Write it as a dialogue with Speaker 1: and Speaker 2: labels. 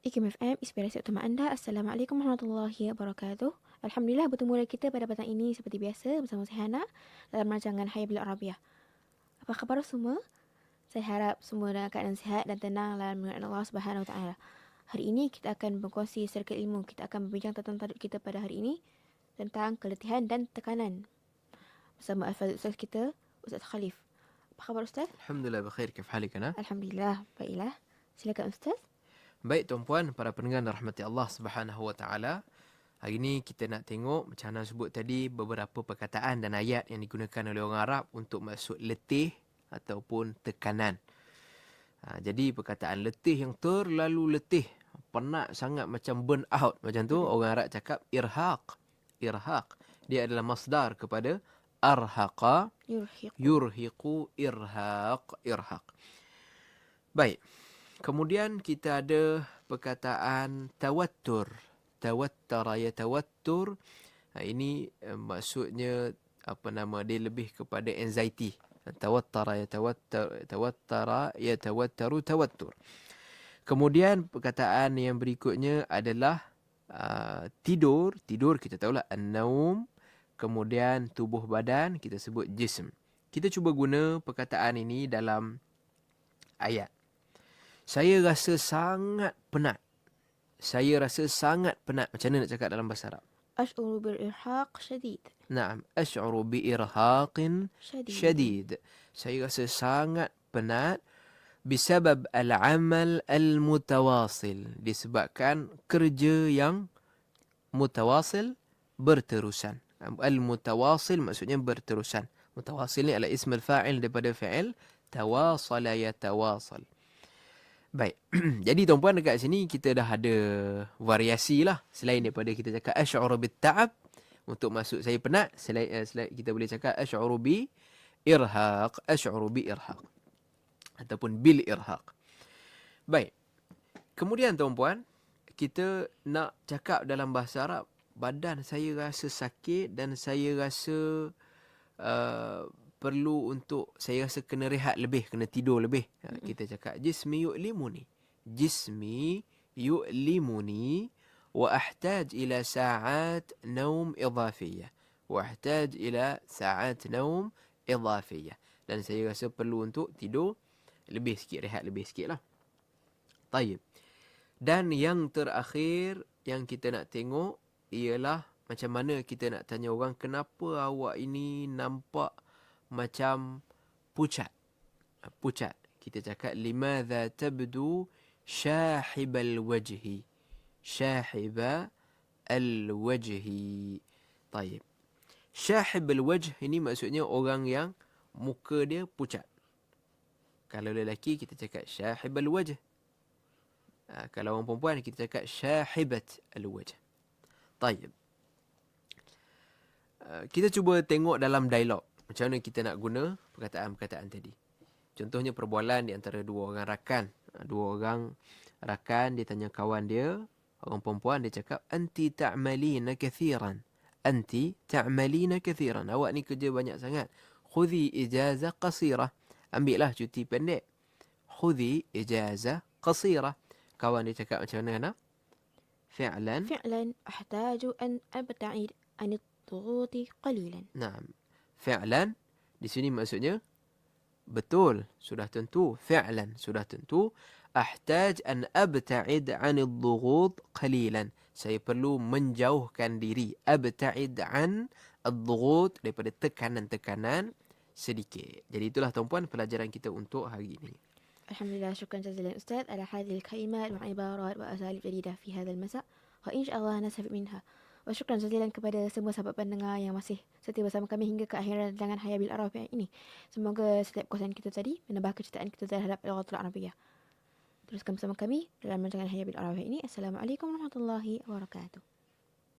Speaker 1: IKIM FM, inspirasi utama anda. Assalamualaikum warahmatullahi wabarakatuh. Alhamdulillah bertemu lagi kita pada petang ini seperti biasa bersama saya Hana dalam rancangan Hayya Bila Arabiah. Apa khabar semua? Saya harap semua dalam keadaan sihat dan tenang dalam mengenai Allah Subhanahu Wataala. Hari ini kita akan berkongsi serkit ilmu. Kita akan berbincang tentang tajuk kita pada hari ini tentang keletihan dan tekanan. Bersama Al-Fadhil Ustaz kita, Ustaz Khalif. Apa khabar Ustaz?
Speaker 2: Alhamdulillah berkhair kif halik ana.
Speaker 1: Alhamdulillah, baiklah. Silakan Ustaz.
Speaker 2: Baik tuan-puan, para pendengar rahmati Allah Subhanahu wa taala. Hari ini kita nak tengok macam mana sebut tadi beberapa perkataan dan ayat yang digunakan oleh orang Arab untuk maksud letih ataupun tekanan. Ha, jadi perkataan letih yang terlalu letih, penat sangat macam burn out macam tu orang Arab cakap irhaq. Irhaq. Dia adalah masdar kepada arhaqa
Speaker 1: Yurhiq.
Speaker 2: yurhiqu irhaq irhaq. Baik. Kemudian kita ada perkataan tawattur. Tawattara yatawattur. Ha, ini eh, maksudnya apa nama dia lebih kepada anxiety. Tawattara yatawattar tawattara yatawattaru tawattur. Kemudian perkataan yang berikutnya adalah uh, tidur. Tidur kita tahulah an-naum. Kemudian tubuh badan kita sebut jism. Kita cuba guna perkataan ini dalam ayat Saya rasa sangat penat. Saya rasa sangat penat. Macam mana nak cakap dalam bahasa Arab?
Speaker 1: أشعر بالإرهاق شديد
Speaker 2: Naam. Ash'uru bi'irhaqin
Speaker 1: شديد
Speaker 2: syadid. Saya rasa sangat penat bisabab al-amal al-mutawasil. Disebabkan kerja yang mutawasil berterusan. Al-mutawasil maksudnya berterusan. Mutawasil ni adalah ism al-fa'il daripada fi'il tawasala yatawasal. Baik. Jadi tuan-puan dekat sini kita dah ada variasi lah. Selain daripada kita cakap asy'uru bit-ta'ab untuk masuk saya penat, selain, uh, selain kita boleh cakap asy'uru bi irhaq, asy'uru bi irhaq ataupun bil irhaq. Baik. Kemudian tuan-puan, kita nak cakap dalam bahasa Arab, badan saya rasa sakit dan saya rasa uh, perlu untuk saya rasa kena rehat lebih, kena tidur lebih. Ha, kita cakap jismi yu'limuni. Jismi yu'limuni wa ahtaj ila sa'at naum idhafiyah. Wa ahtaj ila sa'at naum idhafiyah. Dan saya rasa perlu untuk tidur lebih sikit, rehat lebih sikit lah. Tayyib. Dan yang terakhir yang kita nak tengok ialah macam mana kita nak tanya orang kenapa awak ini nampak macam pucat. Ha, Pucat. Kita cakap limadha tabdu syahibal wajhi. Syahiba al-wajhi. Taib. Syahib al-wajh ini maksudnya orang yang muka dia pucat. Kalau lelaki kita cakap syahib al-wajh. Ha, kalau orang perempuan kita cakap syahibat al-wajh. Taib. Uh, kita cuba tengok dalam dialog macam mana kita nak guna perkataan-perkataan tadi. Contohnya perbualan di antara dua orang rakan. Ha, Dua orang rakan dia tanya kawan dia, orang perempuan dia cakap anti ta'malina kathiran. Anti ta'malina kathiran. Awak ni kerja banyak sangat. Khudhi ijazah qasirah. Ambillah cuti pendek. Khudhi ijazah qasirah. Kawan dia cakap macam mana? Hana? Fi'lan.
Speaker 1: فعلا أحتاج أن أبتعد عن الضغوط قليلا
Speaker 2: Naam. Fi'lan di sini maksudnya betul, sudah tentu. Fi'lan sudah tentu. Ahtaj an abta'id 'an ad-dhughut qalilan. Saya perlu menjauhkan diri. Abta'id 'an ad-dhughut daripada tekanan-tekanan sedikit. Jadi itulah tuan-puan pelajaran kita untuk hari ini.
Speaker 1: الحمد لله شكرا جزيلا أستاذ على هذه الكلمات وعبارات وأساليب جديدة في هذا المساء وإن شاء الله نستفيد منها Wasyukran jazilan kepada semua sahabat pendengar yang masih setia bersama kami hingga ke akhir rancangan Hayabil Araf yang ini. Semoga setiap kuasaan kita tadi menambah kecintaan kita terhadap Al-Ghatul Arabiyah. Teruskan bersama kami dalam rancangan Hayabil Araf yang ini. Assalamualaikum warahmatullahi wabarakatuh.